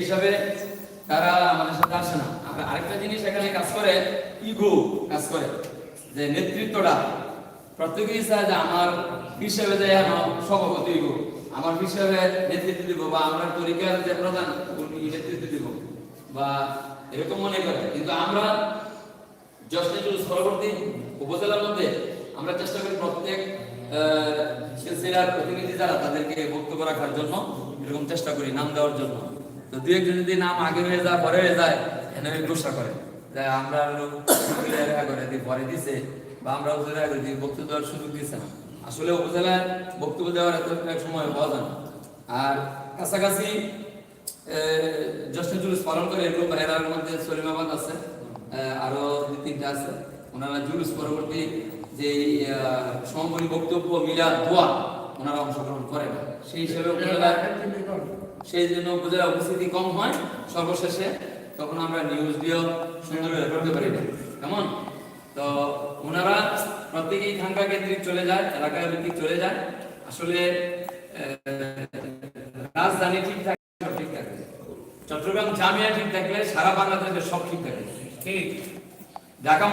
হিসাবে তারা আমাদের সাথে আসে না। আবার আরেকটা জিনিস এখানে কাজ করে, ইগো কাজ করে, যে নেতৃত্বটা। প্রত্যেকেই চায় যে আমার হিসেবে যে সভাপতি ইগো আমার হিসেবে নেতৃত্ব দিব বা আমরা তরিকার যে প্রধান নেতৃত্ব দিব বা এরকম মনে করে। কিন্তু আমরা যশনেজুল পরবর্তী উপজেলার মধ্যে আমরা চেষ্টা করি প্রত্যেক সিলসিলার প্রতিনিধি যারা তাদেরকে বক্তব্য রাখার জন্য এরকম চেষ্টা করি, নাম দেওয়ার জন্য। তো দু একজন যদি নাম আগে হয়ে যায় পরে হয়ে যায় এনে গোসা করে যে আমরা করে দিয়ে পরে দিছে বা আমরা উপজেলা করে দিয়ে বক্তব্য দেওয়ার সুযোগ দিছে না। আসলে উপজেলায় বক্তব্য দেওয়ার এত এক সময় পাওয়া যায় না। আর কাছাকাছি জশ্ন জুলুস পালন করে এরকম এরার মধ্যে সলিমাবাদ আছে আরও দুই তিনটা আছে। ওনারা জুলুস পরবর্তী যে সমাপনী বক্তব্য মিলাদ দোয়া ওনারা অংশগ্রহণ করে না। সেই হিসেবে সেই জন্য উপজেলা উপস্থিতি কম হয় সর্বশেষে, তখন আমরা নিউজ দিয়েও সুন্দরভাবে করতে পারি না। কেমন? তো ওনারা প্রত্যেকেই খাঙ্কা কেন্দ্রিক চলে যায়, এলাকা ভিত্তিক চলে যায়। আসলে রাজধানী ঠিক থাকে, সব ঠিক থাকে। চট্টগ্রাম জামিয়া ঠিক থাকলে সারা বাংলাদেশে সব ঠিক থাকে। ঠিক। ঢাকা